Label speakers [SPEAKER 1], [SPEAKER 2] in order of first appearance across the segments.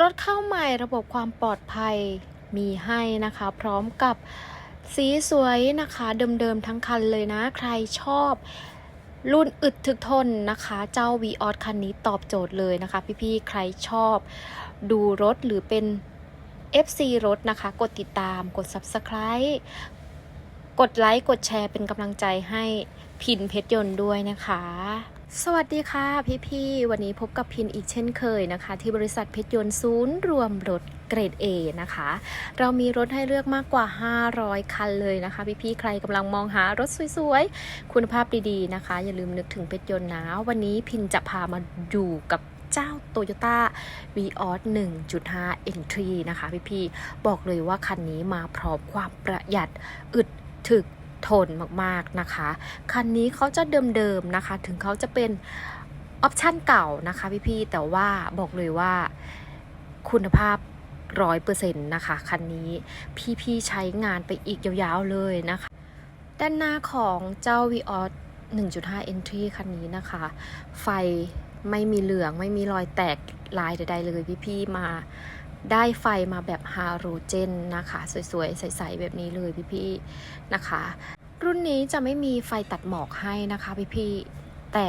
[SPEAKER 1] รถเข้าใหม่ระบบความปลอดภัยมีให้นะคะ พร้อมกับสีสวยนะคะเดิมๆทั้งคันเลยนะ ใครชอบรุ่นอึดถึกทนนะคะ เจ้า v ีออคันนี้ตอบโจทย์เลยนะคะ พี่ๆ ใครชอบดูรถหรือเป็น FC รถนะคะ กดติดตามกด Subscribe กดไลค์ กดแชร์เป็นกำลังใจให้พินเพชรยนต์ด้วยนะคะ สวัสดีค่ะพี่ๆวันนี้พบกับพินอีกเช่นเคยนะคะ ที่บริษัทเพชรยนต์ศูนย์รวมรถเกรด A นะคะ เรามีรถให้เลือกมากกว่า 500 คันเลยนะคะ พี่ๆใครกำลังมองหารถสวยๆ คุณภาพดีๆนะคะ อย่าลืมนึกถึงเพชรยนต์นะ วันนี้พินจะพามาดูกับเจ้า Toyota v ีออ1.5 Entry นะคะพี่ๆบอกเลยว่าคันนี้มาพร้อมความประหยัดอึดถึก ทนมากๆนะคะ คันนี้เขาจะเดิมๆนะคะ ถึงเขาจะเป็นออปชั่นเก่านะคะพี่ๆแต่ว่าบอกเลยว่าคุณภาพร้อยเปอร์เซ็นต์นะคะคันนี้พี่ๆใช้งานไปอีกยาวๆเลยนะคะ ด้านหน้าของเจ้า v ีออ1.5 Entry คันนี้นะคะ ไฟไม่มีเหลืองไม่มีรอยแตกลายใดๆเลยพี่ๆมา ได้ไฟมาแบบฮาโลเจนนะคะ สวยๆ ใสๆ แบบนี้เลยพี่ๆนะคะ รุ่นนี้จะไม่มีไฟตัดหมอกให้นะคะพี่ๆแต่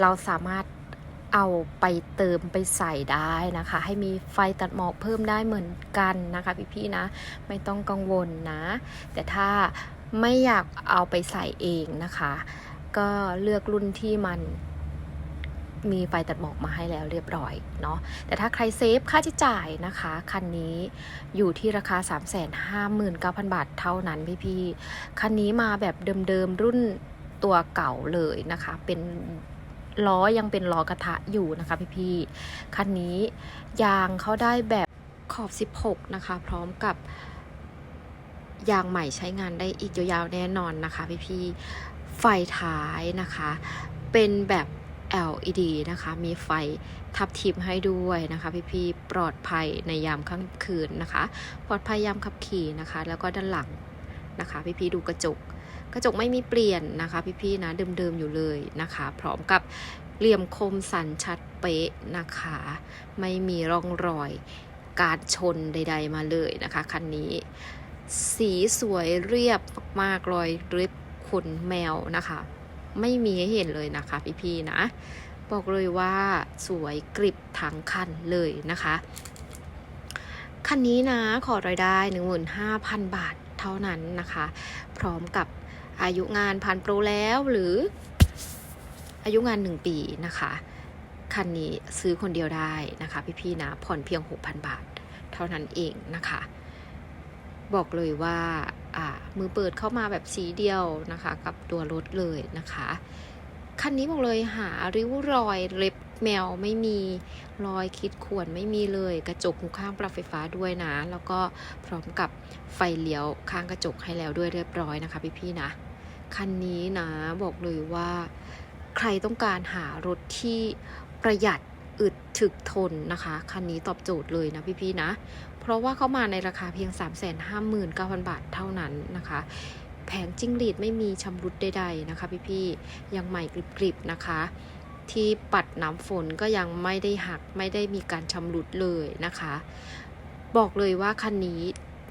[SPEAKER 1] เราสามารถเอาไปเติมไปใส่ได้นะคะ ให้มีไฟตัดหมอกเพิ่มได้เหมือนกันนะคะพี่ๆนะ ไม่ต้องกังวลนะ แต่ถ้าไม่อยากเอาไปใส่เองนะคะ ก็เลือกรุ่นที่มัน มีไฟตัดหมอกมาให้แล้วเรียบร้อยเนาะแต่ถ้าใครเซฟค่าใช้จ่ายนะคะ คันนี้อยู่ที่ราคา 359,000 บาทเท่านั้นพี่ๆ คันนี้มาแบบเดิมๆ รุ่นตัวเก่าเลยนะคะ เป็นล้อยังเป็นล้อกระทะอยู่นะคะพี่ๆ คันนี้ยางเขาได้แบบขอบ 16 นะคะ พร้อมกับยางใหม่ใช้งานได้อีกยาวๆแน่นอนนะคะพี่ๆ ไฟท้ายนะคะ เป็นแบบ LED นะคะ มีไฟทับทิมให้ด้วยนะคะพี่ๆปลอดภัยในยามค่ำคืนนะคะ ปลอดภัยยามขับขี่นะคะ แล้วก็ด้านหลังนะคะ พี่ๆดูกระจก กระจกไม่มีเปลี่ยนนะคะ พี่ๆนะเดิมๆอยู่เลยนะคะ พร้อมกับเหลี่ยมคมสันชัดเป๊ะนะคะ ไม่มีร่องรอยการชนใด ๆ มาเลยนะคะคันนี้ สีสวยเรียบมากๆรอยริบขนแมวนะคะ ไม่มีให้เห็นเลยนะคะพี่ๆนะ บอกเลยว่าสวยกริบทั้งคันเลยนะคะ คันนี้นะขอรายได้ 15,000 บาทเท่านั้นนะคะ พร้อมกับอายุงานผ่านโปรแล้วหรืออายุงาน 1 ปีนะคะ คันนี้ซื้อคนเดียวได้นะคะ พี่ๆนะ ผ่อนเพียง 6,000 บาท เท่านั้นเองนะคะ บอกเลยว่าอ่า มือเปิดเข้ามาแบบสีเดียวนะคะ กับตัวรถเลยนะคะ คันนี้บอกเลยหาริ้วรอยเล็บแมวไม่มีรอยคิดข่วนไม่มีเลย กระจกหูข้างปรับไฟฟ้าด้วยนะ แล้วก็พร้อมกับไฟเลี้ยวข้างกระจกให้แล้วด้วยเรียบร้อยนะคะพี่ๆนะ คันนี้นะบอกเลยว่าใครต้องการหารถที่ประหยัดอึดถึกทนนะคะ คันนี้ตอบโจทย์เลยนะพี่ๆนะ เพราะว่าเขามาในราคาเพียง 359,000 บาทเท่านั้นนะคะ แผงจิ้งหรีดไม่มีชำรุดใดๆนะคะพี่ๆยังใหม่กริบๆนะคะ ที่ปัดน้ำฝนก็ยังไม่ได้หักไม่ได้มีการชำรุดเลยนะคะ บอกเลยว่าคันนี้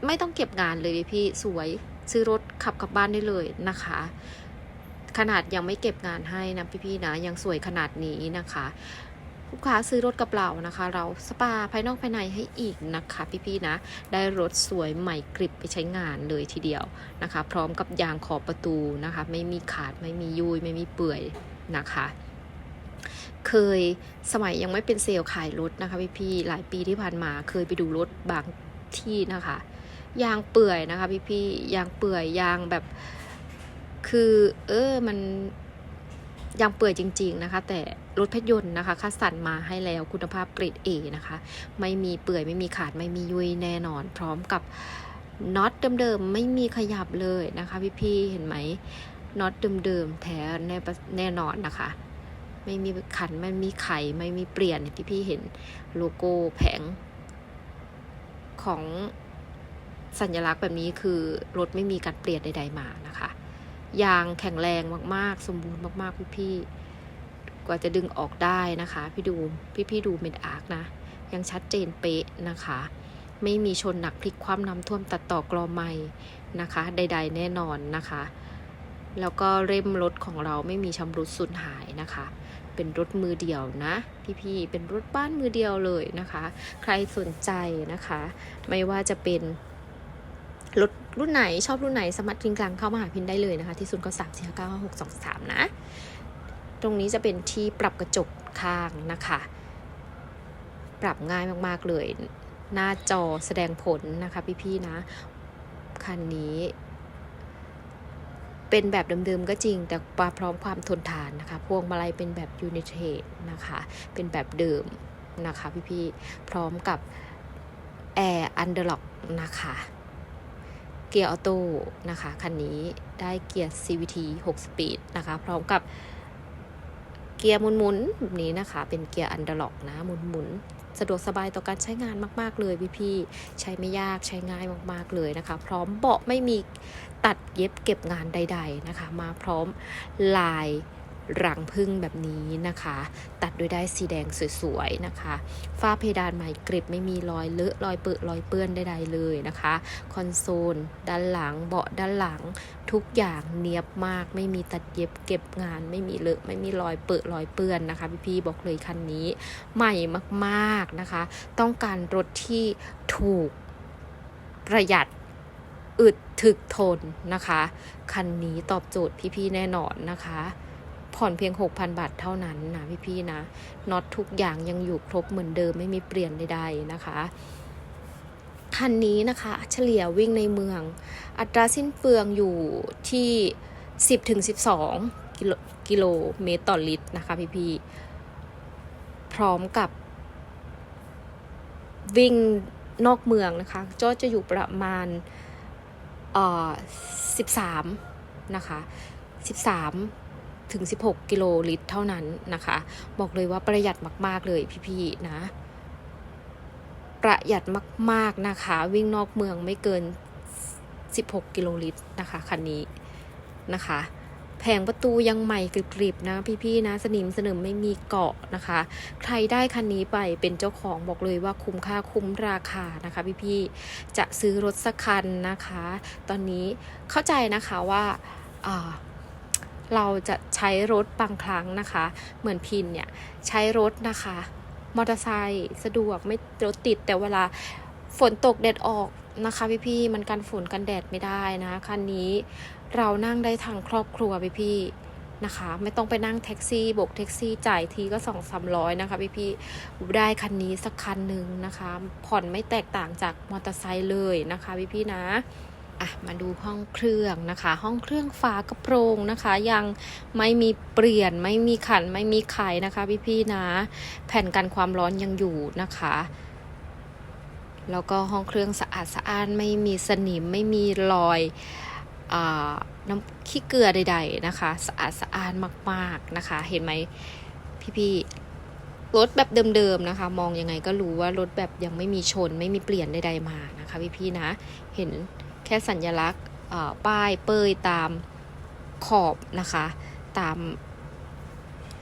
[SPEAKER 1] ไม่ต้องเก็บงานเลยพี่สวยซื้อรถขับกลับบ้านได้เลยนะคะ ขนาดยังไม่เก็บงานให้นะพี่ๆนะยังสวยขนาดนี้นะคะ ลูกค้าซื้อรถกับเรานะคะ เราสปาภายนอกภายในให้อีกนะคะ พี่ๆนะ ได้รถสวยใหม่กริบไปใช้งานเลยทีเดียวนะคะ พร้อมกับยางขอบประตูนะคะ ไม่มีขาดไม่มียุยไม่มีเปื่อยนะคะเคยสมัยยังไม่เป็นเซลล์ขายรถนะคะพี่ๆหลายปีที่ผ่านมาเคยไปดูรถบางที่นะคะ ยางเปื่อยนะคะพี่ๆยางเปื่อยยางแบบ คือ เออมันยางเปื่อยจริง ๆนะคะ แต่ รถเพชรยนต์นะคะคัดสรรมาให้แล้วคุณภาพเกรด A นะคะ ไม่มีเปื่อยไม่มีขาดไม่มียุยแน่นอน พร้อมกับน็อตเดิมๆไม่มีขยับเลยนะคะพี่ๆเห็นไหมน็อตเดิมๆแท้แน่แน่นอนนะคะ ไม่มีขันไม่มีไขไม่มีเปลี่ยนที่พี่เห็นโลโก้แผงของสัญลักษณ์แบบนี้คือรถไม่มีการเปลี่ยนใด ๆมานะคะ ยางแข็งแรงมากๆ สมบูรณ์มากๆพี่ๆ กว่าจะดึงออกได้นะคะ พี่ดูพี่ๆดูเมดอาร์กนะ ยังชัดเจนเป๊ะนะคะ ไม่มีชนหนักพลิกคว่ำน้ำท่วมตัดต่อกรอไม่นะคะ ใด ๆ แน่นอนนะคะ แล้วก็เร่มรถของเราไม่มีชำรุดสูญหายนะคะ เป็นรถมือเดียวนะ พี่ๆเป็นรถบ้านมือเดียวเลยนะคะ ใครสนใจนะคะ ไม่ว่าจะเป็นรถรุ่นไหนชอบรุ่นไหนสามารถกริ้งกลางเข้ามาหาพินได้เลยนะคะ ที่ศูนย์ก้าสามสี่ห้าเก้าหกสองสามนะ รงนี้จะเป็นที่ปรับกระจกข้างนะคะ ปรับง่ายมากๆเลย หน้าจอแสดงผลนะคะพี่ๆนะ คันนี้ เป็นแบบเดิมๆก็จริง แต่มาพร้อมความทนทานนะคะ พวงมาลัยเป็นแบบยูนิเทดนะคะ เป็นแบบเดิมนะคะพี่ๆ พร้อมกับแอร์อันเดอร์ล็อกนะคะ เกียร์ออโต้นะคะ คันนี้ได้เกียร์ CVT 6 สปีดนะคะ พร้อมกับ เกียร์หมุนๆแบบนี้นะคะ เป็นเกียร์อันเดอร์ล็อกนะหมุนๆ สะดวกสบายต่อการใช้งานมาก ๆ เลยพี่ๆ ใช้ไม่ยากใช้ง่ายมากๆเลยนะคะ พร้อมเบาะไม่มีตัดเย็บเก็บงานใด ๆนะคะ มาพร้อมลาย รังพึ่งแบบนี้นะคะ ตัดด้วยได้สีแดงสวยๆนะคะ ฝ้าเพดานใหม่กริบไม่มีรอยเลอะรอยเปื้อนรอยเปื้อนใดๆเลยนะคะ คอนโซล ด้านหลังเบาะด้านหลัง ทุกอย่างเนียบมากไม่มีตัดเย็บเก็บงานไม่มีเลอะไม่มีรอยเปื้อนรอยเปื้อนนะคะพี่ๆบอกเลยคันนี้ใหม่มากๆนะคะ ต้องการรถที่ถูกประหยัดอึดถึกทนนะคะ คันนี้ตอบโจทย์พี่ๆแน่นอนนะคะ ผ่อนเพียง 6,000 บาทเท่านั้นนะพี่ๆนะน็อตทุกอย่างยังอยู่ครบเหมือนเดิมไม่มีเปลี่ยนใดๆนะคะคันนี้นะคะเฉลี่ยวิ่งในเมือง อัตราสิ้นเปลืองอยู่ที่ 10ถึง12กิโลกิโลเมตรต่อลิตรนะคะพี่ๆพร้อมกับวิ่งนอกเมืองนะคะก็จะอยู่ประมาณเอ่อ13 นะคะ 13 ถึง 16 กิโลลิตรเท่านั้นนะคะ บอกเลยว่าประหยัดมาก ๆ เลยพี่ๆนะ ประหยัดมาก ๆ นะคะ วิ่งนอกเมืองไม่เกิน 16 กิโลลิตรนะคะคันนี้นะคะแผงประตูยังใหม่กริบๆนะพี่ๆนะสนิมสนิมไม่มีเกาะนะคะ ใครได้คันนี้ไปเป็นเจ้าของบอกเลยว่าคุ้มค่าคุ้มราคานะคะ พี่ๆจะซื้อรถสักคันนะคะ ตอนนี้เข้าใจนะคะว่าอ่า เราจะใช้รถบางครั้งนะคะ เหมือนพินเนี่ยใช้รถนะคะ มอเตอร์ไซค์สะดวกไม่รถติดแต่เวลาฝนตกแดดออกนะคะพี่ๆมันกันฝนกันแดดไม่ได้นะคันนี้เรานั่งได้ทางครอบครัวพี่ๆนะคะ ไม่ต้องไปนั่งแท็กซี่บกแท็กซี่จ่ายทีก็สองสามร้อยนะคะพี่ๆได้คันนี้สักคันหนึ่งนะคะ ผ่อนไม่แตกต่างจากมอเตอร์ไซค์เลยนะคะพี่ๆนะ อะมาดูห้องเครื่องนะคะ ห้องเครื่องฝากระโปรงนะคะ ยังไม่มีเปลี่ยนไม่มีขันไม่มีไขนะคะ พี่ๆนะ แผ่นกันความร้อนยังอยู่นะคะแล้วก็ห้องเครื่องสะอาดสะอ้านไม่มีสนิมไม่มีรอยอน้ำขี้เกลือใด ๆนะคะ สะอาดสะอ้านมากๆนะคะ เห็นไหมพี่ๆรถแบบเดิมๆนะคะ มองยังไงก็รู้ว่ารถแบบยังไม่มีชน ไม่มีเปลี่ยนใดๆมานะคะ พี่ๆนะ เห็น แค่สัญลักษณ์ป้ายเปยตามขอบนะคะ ตาม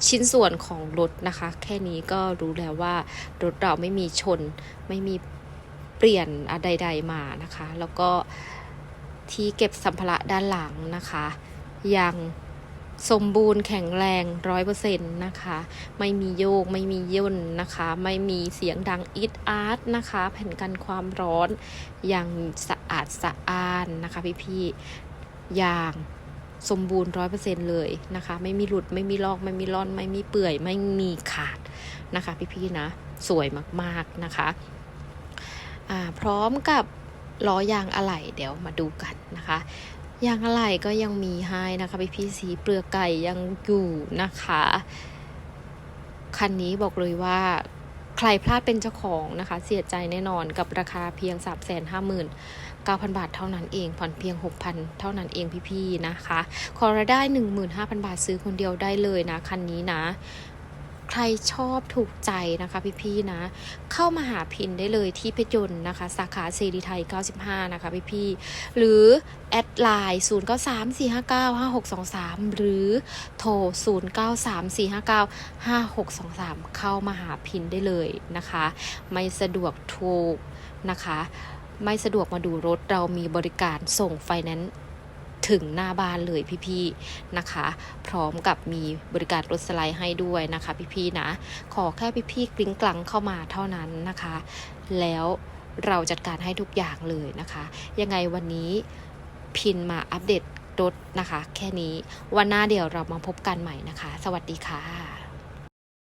[SPEAKER 1] ชิ้นส่วนของรถนะคะ แค่นี้ก็รู้แล้วว่ารถเราไม่มีชน ไม่มีเปลี่ยนอะไรใดๆมานะคะ แล้วก็ที่เก็บสัมภาระด้านหลังนะคะ ยัง สมบูรณ์แข็งแรงร้อยเปอร์เซ็นต์นะคะ ไม่มีโยกไม่มีย่นนะคะ ไม่มีเสียงดังอิดอาร์ตนะคะ แผ่นกันความร้อนอย่างสะอาดสะอ้านนะคะพี่ๆอย่างสมบูรณ์ร้อยเปอร์เซ็นต์เลยนะคะ ไม่มีหลุดไม่มีลอกไม่มีร่อน ไม่มีเปื่อย ไม่มีขาดนะคะ พี่ๆนะ สวยมากๆนะคะอ่าพร้อมกับล้อยางอะไหล่เดี๋ยวมาดูกันนะคะ ยางอะไหล่ก็ยังมีให้นะคะพี่พี่สีเปลือกไก่ยังอยู่นะคะ คันนี้บอกเลยว่าใครพลาดเป็นเจ้าของนะคะ เสียใจแน่นอนกับราคาเพียง 3 5 9 0 0 0 บาทเท่านั้นเองผ่อนเพียง 6,000 เท่านั้นเองพี่ๆนะคะ ขอรายได้ 15,000 บาทซื้อคนเดียวได้เลยนะ คันนี้นะ ใครชอบถูกใจนะคะพี่ๆนะ เข้ามาหาพินได้เลยที่เพชรยนต์นะคะ สาขาเซรีไทย 95 นะคะพี่ๆหรือ แอดไลน์ 0 9 3 4 5 9 5 6 2 3 หรือโทร 0 9 3 4 5 9 5 6 2 3 เข้ามาหาพินได้เลยนะคะ ไม่สะดวกถูกนะคะ ไม่สะดวกมาดูรถเรามีบริการส่งไฟแนนซ์ ถึงหน้าบ้านเลยพี่ๆนะคะ พร้อมกับมีบริการรถสไลด์ให้ด้วยนะคะ พี่ๆนะ ขอแค่พี่ๆกลิ้งกลังเข้ามาเท่านั้นนะคะ แล้วเราจัดการให้ทุกอย่างเลยนะคะ ยังไงวันนี้พินมาอัปเดตรถนะคะ แค่นี้วันหน้าเดี๋ยวเรามาพบกันใหม่นะคะ สวัสดีค่ะ